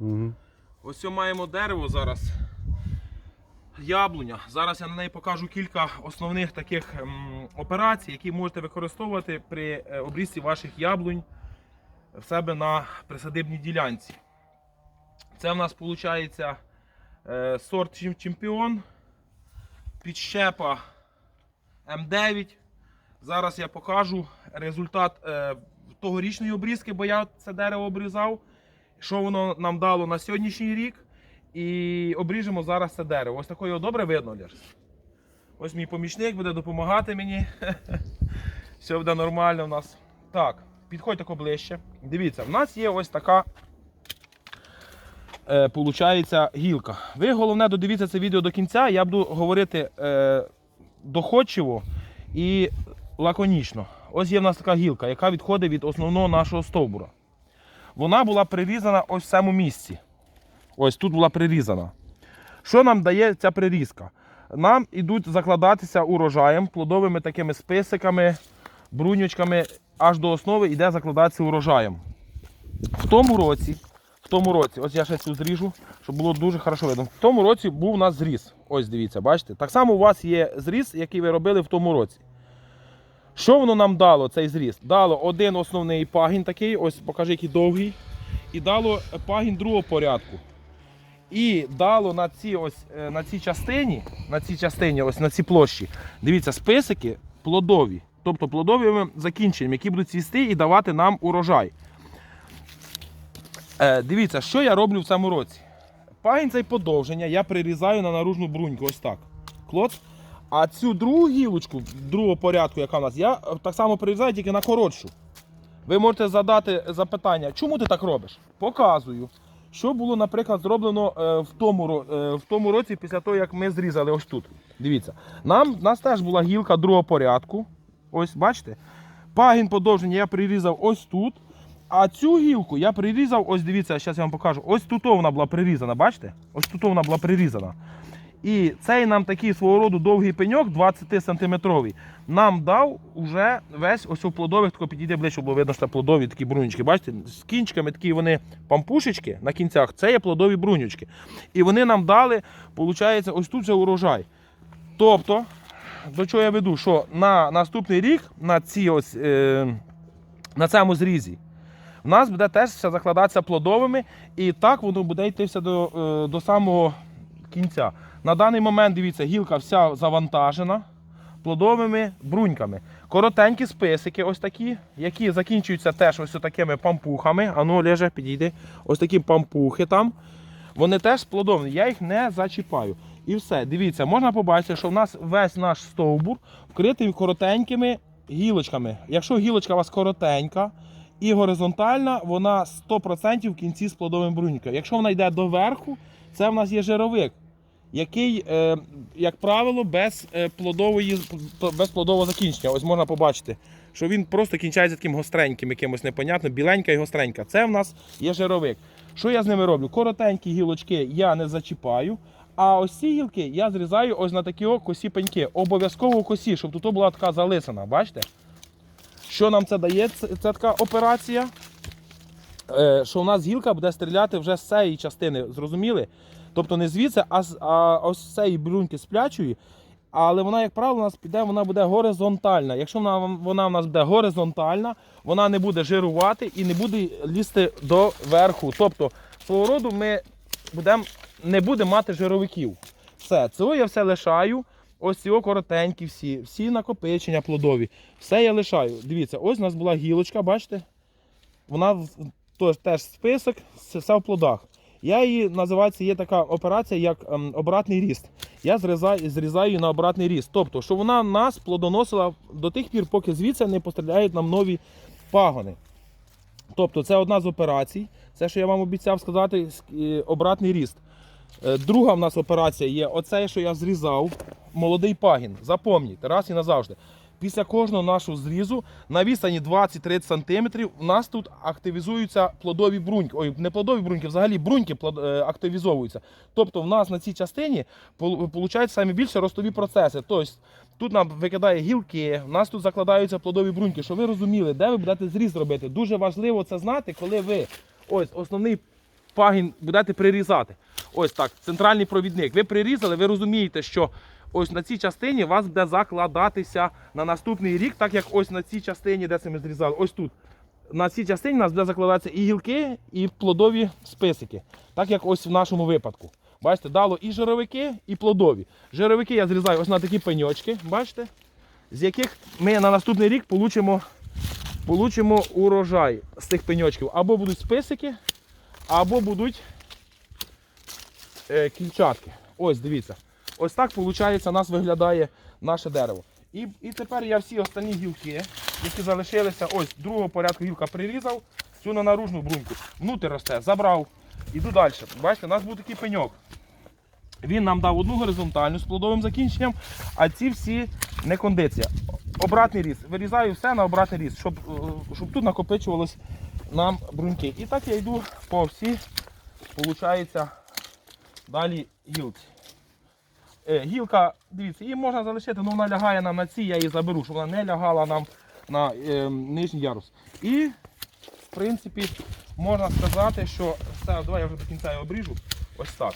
Угу. Ось маємо дерево зараз. Яблуня. Зараз я на неї покажу кілька основних таких ем, операцій, які можете використовувати при е, обрізці ваших яблунь в себе на присадибній ділянці. Це в нас виходить е, сорт Чем- чемпіон, підщепа М9. Зараз я покажу результат е, тогорічної обрізки, бо я це дерево обрізав. Що воно нам дало на сьогоднішній рік. І обріжемо зараз це дерево. Ось такое добре видно, Лєш. Ось мій помічник буде допомагати мені. Все буде нормально в нас. Так, підходь тако ближче. Дивіться, в нас є ось така. Е, получається гілка. Ви головне додивіться це відео до кінця. Я буду говорити е, доходчиво і лаконічно. Ось є в нас така гілка, яка відходить від основного нашого стовбура. Вона була прирізана ось в цьому місці. Ось тут була прирізана. Що нам дає ця прирізка? Нам ідуть закладатися урожаєм, плодовими такими списиками, брунючками, аж до основи йде закладатися урожаєм. В тому році, в тому році, ось я ще цю зріжу, щоб було дуже хорошо видно. В тому році був у нас зріз. Ось дивіться, бачите? Так само у вас є зріз, який ви робили в тому році. Що воно нам дало, цей зріз? Дало один основний пагін такий, ось покажи, який довгий. І дало пагін другого порядку. І дало на цій ось е, на цій частині, на цій частині, ось на цій площі, дивіться, списики плодові. Тобто плодовими закінченнями, які будуть цвісти і давати нам урожай. Е, дивіться, що я роблю в цьому році. Пагін цей подовження я прирізаю на наружну бруньку, ось так. Клоц. А цю другу гілочку, другого порядку, яка в нас, я так само прирізаю тільки на коротшу. Ви можете задати запитання, чому ти так робиш? Показую. Що було, наприклад, зроблено е, в, тому, е, в тому році після того, як ми зрізали ось тут. Дивіться. Нам, у нас теж була гілка другого порядку. Ось, бачите? Пагін подовження я прирізав ось тут. А цю гілку я прирізав, ось дивіться, зараз я вам покажу. Ось тут вона була прирізана, бачите? Ось тут вона була прирізана. І цей нам такий свого роду довгий пеньок, 20 сантиметровий, нам дав уже весь ось у плодових, тако підійде ближче, було видно, що плодові такі брунючки. Бачите, з кінчиками такі вони пампушечки на кінцях, це є плодові брунючки. І вони нам дали, виходить, ось тут вже урожай. Тобто, до чого я веду, що на наступний рік на ці ось, е, на цьому зрізі. В нас буде теж все закладатися плодовими, і так воно буде йти все до, е, до самого кінця. На даний момент, дивіться, гілка вся завантажена плодовими бруньками. Коротенькі списики, ось такі, які закінчуються теж ось такими пампухами. Ану, Олеже, підійди. Ось такі пампухи там. Вони теж плодовні, я їх не зачіпаю. І все, дивіться, можна побачити, що в нас весь наш стовбур вкритий коротенькими гілочками. Якщо гілочка у вас коротенька і горизонтальна, вона 100% в кінці з плодовим брунькою. Якщо вона йде до верху, це в нас є жировик, який, е, як правило, без, е, плодової, без плодового закінчення. Ось можна побачити, що він просто кінчається таким гостреньким, якимось непонятним, біленька і гостренька. Це в нас є жировик. Що я з ними роблю? Коротенькі гілочки я не зачіпаю. А ось ці гілки я зрізаю ось на такі косі пеньки. Обов'язково косі, щоб тут була така залисана. Бачите? Що нам це дає? Це, це така операція. Е, що у нас гілка буде стріляти вже з цієї частини, зрозуміли? Тобто не звідси, а, а ось цієї бруньки сплячої. Але вона, як правило, у нас піде, вона буде горизонтальна. Якщо вона, вона у нас буде горизонтальна, вона не буде жирувати і не буде лізти до верху. Тобто, свого роду ми будем, не будемо мати жировиків. Все, цього я все лишаю. Ось ці коротенькі всі, всі накопичення плодові. Все я лишаю. Дивіться, ось у нас була гілочка, бачите? Вона в- теж список, все в плодах. Я її називається, є така операція, як ем, обратний ріст. Я зрізаю, зрізаю її на обратний ріст. Тобто, що вона нас плодоносила до тих пір, поки звідси не постріляють нам нові пагони. Тобто, це одна з операцій. Це, що я вам обіцяв сказати, обратний ріст. Е, Друга в нас операція є оце, що я зрізав, молодий пагін. Запомніть, раз і назавжди. Після кожного нашого зрізу на відстані 20-30 см у нас тут активізуються плодові бруньки. Ой, не плодові бруньки, взагалі бруньки е, активізовуються. Тобто в нас на цій частині виходить саме більше ростові процеси. Тобто тут нам викидає гілки, у нас тут закладаються плодові бруньки. Щоб ви розуміли, де ви будете зріз робити. Дуже важливо це знати, коли ви ось основний пагін будете прирізати. Ось так, центральний провідник. Ви прирізали, ви розумієте, що ось на цій частині у вас буде закладатися на наступний рік, так як ось на цій частині, де це ми зрізали, ось тут. На цій частині у нас буде закладатися і гілки, і плодові списики. Так як ось в нашому випадку. Бачите, дало і жировики, і плодові. Жировики я зрізаю ось на такі пеньочки, бачите, з яких ми на наступний рік получимо, получимо урожай з цих пеньочків. Або будуть списики, або будуть е, кільчатки. Ось дивіться. Ось так виходить, у нас виглядає наше дерево. І, і тепер я всі останні гілки, які залишилися, ось другого порядку гілка прирізав, цю на наружну бруньку. Внутрі росте, забрав. Іду далі. Бачите, у нас був такий пеньок. Він нам дав одну горизонтальну з плодовим закінченням, а ці всі не кондиція. Обратний різ. Вирізаю все на обратний різ, щоб, е, щоб тут накопичувалось нам бруньки. І так я йду по всій, виходить, далі гілці. Е, гілка, дивіться, її можна залишити, але вона лягає нам на ці, я її заберу, щоб вона не лягала нам на е, нижній ярус. І, в принципі, можна сказати, що все, давай я вже до кінця його обріжу. Ось так.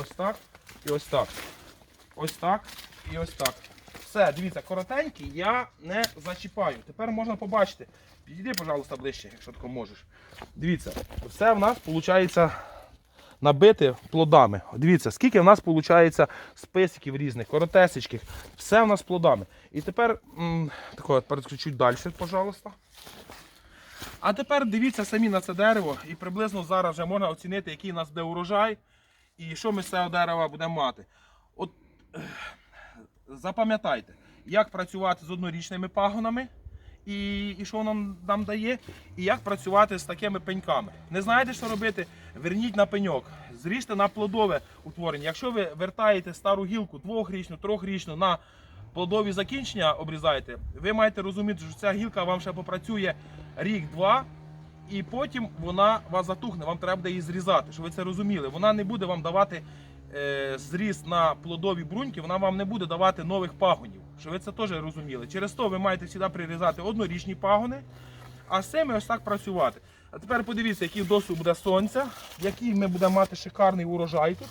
Ось так і ось так. Ось так і ось так. Все, дивіться, коротенький я не зачіпаю. Тепер можна побачити. Підійди, пожалуйста, ближче, якщо тако можеш. Дивіться, все в нас виходить набите плодами. Дивіться, скільки в нас виходить списиків різних, коротесечких. Все в нас плодами. І тепер, тако, тепер далі, пожалуйста. А тепер дивіться самі на це дерево і приблизно зараз вже можна оцінити, який у нас буде урожай і що ми з цього дерева будемо мати. От запам'ятайте, як працювати з однорічними пагонами і, і що нам, нам дає, і як працювати з такими пеньками. Не знаєте, що робити? Верніть на пеньок, зріжте на плодове утворення. Якщо ви вертаєте стару гілку двохрічну, трьохрічну на плодові закінчення обрізаєте, ви маєте розуміти, що ця гілка вам ще попрацює рік-два. І потім вона вас затухне, вам треба буде її зрізати, щоб ви це розуміли. Вона не буде вам давати е, зріз на плодові бруньки, вона вам не буде давати нових пагонів. Щоб ви це теж розуміли. Через то ви маєте завжди прирізати однорічні пагони, а з цими ось так працювати. А тепер подивіться, який досвід буде сонця, який ми будемо мати шикарний урожай тут.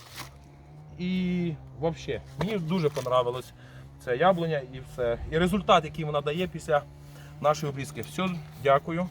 І взагалі, мені дуже понравилось це яблуня і все. І результат, який вона дає після нашої обрізки. Все, дякую.